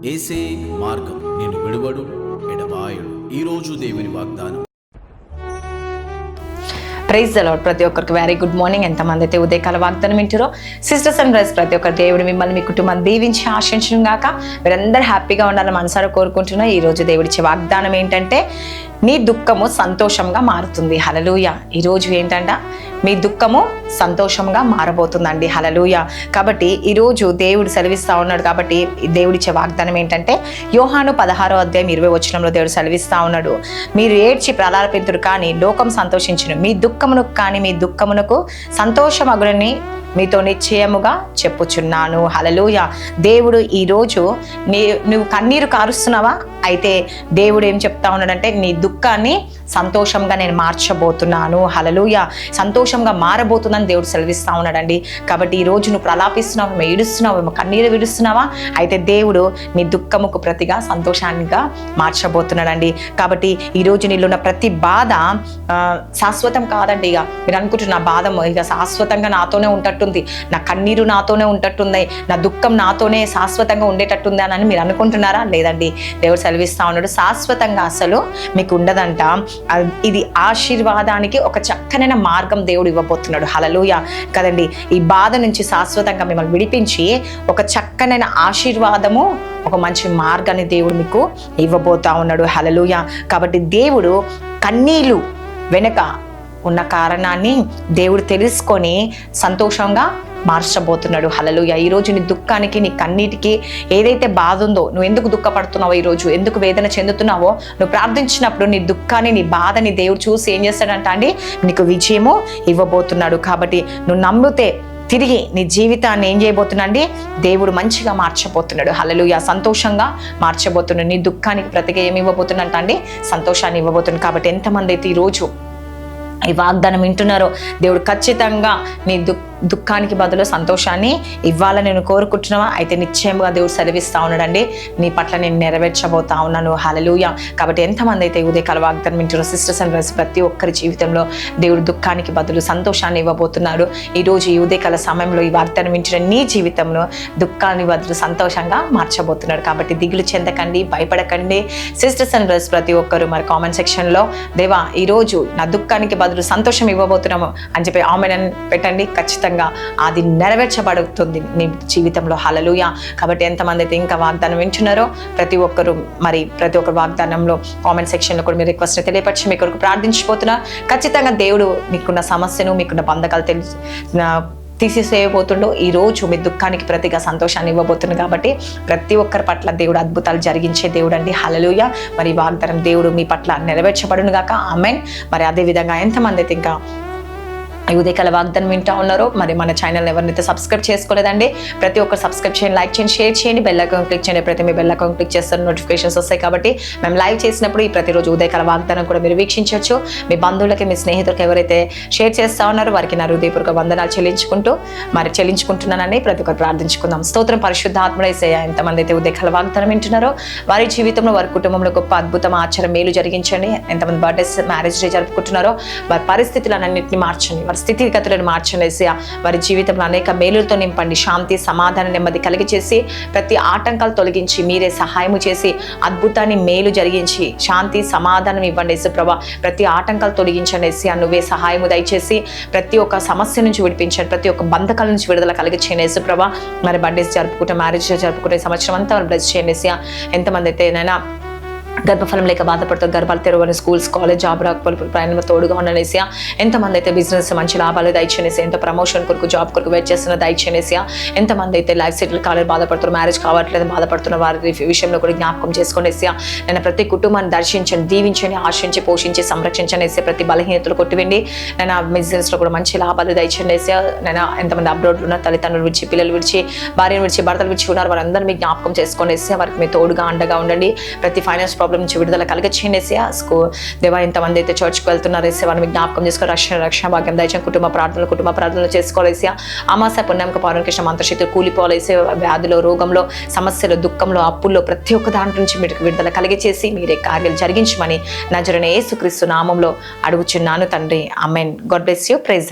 ఏసే మార్గం. నేను విడువడు ఎడబాయడు. ఈరోజు దేవుని వాగ్దానం. ప్రైజ్ ద ప్రతి ఒక్కరికి వెరీ గుడ్ మార్నింగ్ ఎంతమంది అయితే ఉదయకాల వాగ్దానం వింటారో సిస్టర్స్ అండ్ బ్రదర్స్ ప్రతి ఒక్కరు దేవుడు మిమ్మల్ని మీ కుటుంబాన్ని దీవించి ఆశించడం గాక. మీరందరూ హ్యాపీగా ఉండాలని మనసారా కోరుకుంటున్నా. ఈ రోజు దేవుడిచ్చే వాగ్దానం ఏంటంటే నీ దుఃఖము సంతోషంగా మారుతుంది. హలలుయ ఈరోజు ఏంటంట మీ దుఃఖము సంతోషంగా మారబోతుందండి. హలలుయ కాబట్టి ఈరోజు దేవుడు సెలవిస్తా ఉన్నాడు కాబట్టి దేవుడిచ్చే వాగ్దానం ఏంటంటే యోహాను పదహారో అధ్యాయం ఇరవై వచనంలో దేవుడు సెలవిస్తా ఉన్నాడు. మీరు ఏడ్చి ప్రలాపింతురు కానీ లోకం సంతోషించును. మీ దుఃఖమునకు కానీ మీ దుఃఖమునకు సంతోషమగునని మీతో నిశ్చయముగా చెప్పుచున్నాను. హలలుయ దేవుడు ఈరోజు నీ నువ్వు కన్నీరు కారుస్తున్నావా? అయితే దేవుడు ఏం చెప్తా ఉన్నాడంటే నీ దుఃఖాన్ని సంతోషంగా నేను మార్చబోతున్నాను. హలలుయ సంతోషంగా మారబోతుందని దేవుడు సెలవిస్తా ఉన్నాడండి. కాబట్టి ఈ రోజు నువ్వు ప్రలాపిస్తున్నావు? మేము ఏడుస్తున్నావు? కన్నీరు విడుస్తున్నావా? అయితే దేవుడు నీ దుఃఖముకు ప్రతిగా సంతోషాన్నిగా మార్చబోతున్నాడండి. కాబట్టి ఈ రోజు నీలో ప్రతి బాధ శాశ్వతం కాదండి ఇక. మీరు అనుకుంటున్న బాధ ఇక శాశ్వతంగా నాతోనే ఉంటట్టుంది. నా కన్నీరు నాతోనే ఉంటట్టుంది. నా దుఃఖం నాతోనే శాశ్వతంగా ఉండేటట్టుంది అని మీరు అనుకుంటున్నారా? లేదండి. దేవుడు సెలవిస్తా ఉన్నాడు శాశ్వతంగా అసలు మీకు ఉండదంట. ఇది ఆశీర్వాదానికి ఒక చక్కనైన మార్గం దేవుడు ఇవ్వబోతున్నాడు. హలలుయ కదండి ఈ బాధ నుంచి శాశ్వతంగా మిమ్మల్ని విడిపించి ఒక చక్కనైన ఆశీర్వాదము ఒక మంచి మార్గాన్ని దేవుడు మీకు ఇవ్వబోతా ఉన్నాడు. హలలుయ కాబట్టి దేవుడు కన్నీళ్ళు వెనక ఉన్న కారణాన్ని దేవుడు తెలుసుకొని సంతోషంగా మార్చబోతున్నాడు. హలలుయ ఈరోజు నీ దుఃఖానికి నీ కన్నీటికి ఏదైతే బాధ ఉందో నువ్వు ఎందుకు దుఃఖపడుతున్నావో ఈరోజు ఎందుకు వేదన చెందుతున్నావో నువ్వు ప్రార్థించినప్పుడు నీ దుఃఖాన్ని నీ బాధని దేవుడు చూసి ఏం చేస్తాడంట అండి? నీకు విజయము ఇవ్వబోతున్నాడు కాబట్టి నువ్వు నమ్మితే తిరిగి నీ జీవితాన్ని ఏం చేయబోతున్నాండి దేవుడు మంచిగా మార్చబోతున్నాడు. హలలుయ సంతోషంగా మార్చబోతున్నాడు. నీ దుఃఖానికి ప్రతిగా ఏమి ఇవ్వబోతున్నట్ట అండి? సంతోషాన్ని ఇవ్వబోతున్నాడు కాబట్టి ఎంతమంది అయితే ఈరోజు ఈ వాగ్దానం వింటున్నారో దేవుడు ఖచ్చితంగా నీ దుఃఖ దుఃఖానికి బదులు సంతోషాన్ని ఇవ్వాలని నేను కోరుకుంటున్నావా? అయితే నిశ్చయంగా దేవుడు సెలవిస్తూ ఉన్నాడండి. నీ పట్ల నేను నెరవేర్చబోతా ఉన్నాను. హలలుయ కాబట్టి ఎంతమంది అయితే ఈ ఉదయకాల వాగ్దానం వింటున్నారో సిస్టర్స్ అండ్ బ్రదర్స్ ప్రతి ఒక్కరి జీవితంలో దేవుడు దుఃఖానికి బదులు సంతోషాన్ని ఇవ్వబోతున్నాడు. ఈరోజు ఈ ఉదయకాల సమయంలో ఈ వాగ్దానం వింటున్న నీ జీవితంలో దుఃఖాన్ని బదులు సంతోషంగా మార్చబోతున్నాడు. కాబట్టి దిగులు చెందకండి భయపడకండి. సిస్టర్స్ అండ్ బ్రదర్స్ ప్రతి ఒక్కరు మరి కామెంట్ సెక్షన్లో దేవా ఈరోజు నా దుఃఖానికి బదులు సంతోషం ఇవ్వబోతున్నాము అని చెప్పి ఆమెన్ పెట్టండి. ఖచ్చితంగా అది నెరవేర్చబడుతుంది మీ జీవితంలో. హలలుయ కాబట్టి ఎంతమంది అయితే ఇంకా వాగ్దానం వింటున్నారో ప్రతి ఒక్కరు మరి ప్రతి ఒక్కరు వాగ్దానంలో కామెంట్ సెక్షన్లో కూడా మీరు రిక్వెస్ట్ తెలియపరిచి మీ కొరకు ప్రార్థించిపోతున్నా. ఖచ్చితంగా దేవుడు మీకున్న సమస్యను మీకున్న బంధకాలు తెలిసి తీసేసేయబోతుండో ఈ రోజు మీ దుఃఖానికి ప్రతిగా సంతోషాన్ని ఇవ్వబోతుంది కాబట్టి ప్రతి ఒక్కరి పట్ల దేవుడు అద్భుతాలు జరిగించే దేవుడు అండి హలలుయ మరి వాగ్దానం దేవుడు మీ పట్ల నెరవేర్చబడును గాక ఆమెన్. మరి అదే విధంగా ఎంతమంది అయితే ఇంకా ఉదయకాల వాగ్దానం వింటా ఉన్నారో మరి మన ఛానల్ ఎవరినైతే సబ్స్క్రైబ్ చేసుకోలేదండి ప్రతి ఒక్కరు సబ్స్క్రైబ్ చేయండి లైక్ చేయండి షేర్ చేయండి బెల్ అకౌంట్ క్లిక్ చేయండి ప్రతి మీ బెల్ అకౌంట్ క్లిక్ చేస్తారు నోటిఫికేషన్స్ వస్తాయి కాబట్టి మేము లైవ్ చేసినప్పుడు ఈ ప్రతిరోజు ఉదయకాల వాగ్దానం కూడా మీరు వీక్షించవచ్చు. మీ బంధువులకి మీ స్నేహితులకి ఎవరైతే షేర్ చేస్తా ఉన్నారో వారికి నా హృదయపూర్వక వందనాలు చెల్లించుకుంటూ మరి చెల్లించుకుంటున్నానని ప్రతి ఒక్కరు ప్రార్థించుకుందాం. స్తోత్రం పరిశుద్ధ ఆత్మడేసయ్య ఎంతమంది అయితే ఉదయకాల వాగ్దానం వింటున్నారో వారి జీవితంలో వారి కుటుంబంలో గొప్ప అద్భుతం ఆచారం మేలు జరిగించండి. ఎంతమంది బర్త్డేస్ మ్యారేజ్ డే జరుపుకుంటున్నారో వారి పరిస్థితులన్నింటినీ మార్చండి. వారి స్థితిగతులను మార్చలేసి వారి జీవితంలో అనేక మేలులతో నింపండి శాంతి సమాధానం నెమ్మది కలిగి చేసి ప్రతి ఆటంకాలు తొలగించి మీరే సహాయము చేసి అద్భుతాన్ని మేలు జరిగించి శాంతి సమాధానం ఇవ్వండి సుప్రభ ప్రతి ఆటంకాలు తొలగించండి ఏసయ్య. నువ్వే సహాయము దయచేసి ప్రతి ఒక్క సమస్య నుంచి విడిపించండి ప్రతి ఒక్క బంధకాల నుంచి విడుదల కలిగించండి యేసుప్రభ మరి బర్త్డేస్ జరుపుకుంటే మ్యారేజ్ జరుపుకుంటే సంవత్సరం అంతా బ్లెస్ చేయండి ఎంతమంది అయితే నైనా గర్భఫలం లేక బాధపడుతూ. గర్భాలు తెరవని స్కూల్స్ కాలేజ్ జాబ్ రాకపోలు ప్రయాణంలో తోడుగా ఉండనేసి ఎంతమంది అయితే బిజినెస్ మంచి లాభాలు దయచేసి ఎంత ప్రమోషన్ కొరకు జాబ్ కొరకు వెయిట్ చేస్తున్న దయచేసి ఎంతమంది అయితే లైఫ్ సెటిల్ కాలేదు బాధపడుతున్నారు మ్యారేజ్ కావట్లేదు బాధపడుతున్న వారి విషయంలో కూడా జ్ఞాపకం చేసుకునేసి నేను ప్రతి కుటుంబాన్ని దర్శించండి దీవించండి ఆశించి పోషించి సంరక్షించనేసి ప్రతి బలహీనతలు కొట్టివండి నేను బిజినెస్ బిజినెస్లో కూడా మంచి లాభాలు దయచేసి నేను ఎంతమంది అబ్రోడ్ ఉన్న తల్లిదండ్రులు విడిచి పిల్లలు విడిచి భార్యను విడిచి భర్తలు విడిచి ఉన్నారు. వారందరూ మీ జ్ఞాపకం చేసుకునేసి వారికి మీ తోడుగా అండగా ఉండండి. ప్రతి ఫైనాన్స్ ప్రాబ్లం నుంచి విడుదల కలిగచేయండి ఏసయ్య స్కూ దేవా ఎంతమంది అయితే చర్చ్కి వెళ్తున్నారు. ఏసే వారిని జ్ఞాపకం చేసుకుని రక్షణ రక్షణ భాగ్యం దయచం కుటుంబ ప్రార్థనలు కుటుంబ ప్రార్థనలు చేసుకోవాలేసి అమాస పుణ్యంక పౌర్ణకృష్ణ మంత్రశక్తులు కూలిపోలేసే వ్యాధిలో రోగంలో సమస్యలు దుఃఖంలో అప్పుల్లో ప్రతి ఒక్క దాంట్ నుంచి మీకు విడుదల కలిగచేసి మీరే కార్యాలు జరిగించమని నజరనే యేసుక్రీస్తు నామంలో అడుగుచున్నాను తండ్రి. Amen God bless you. Praise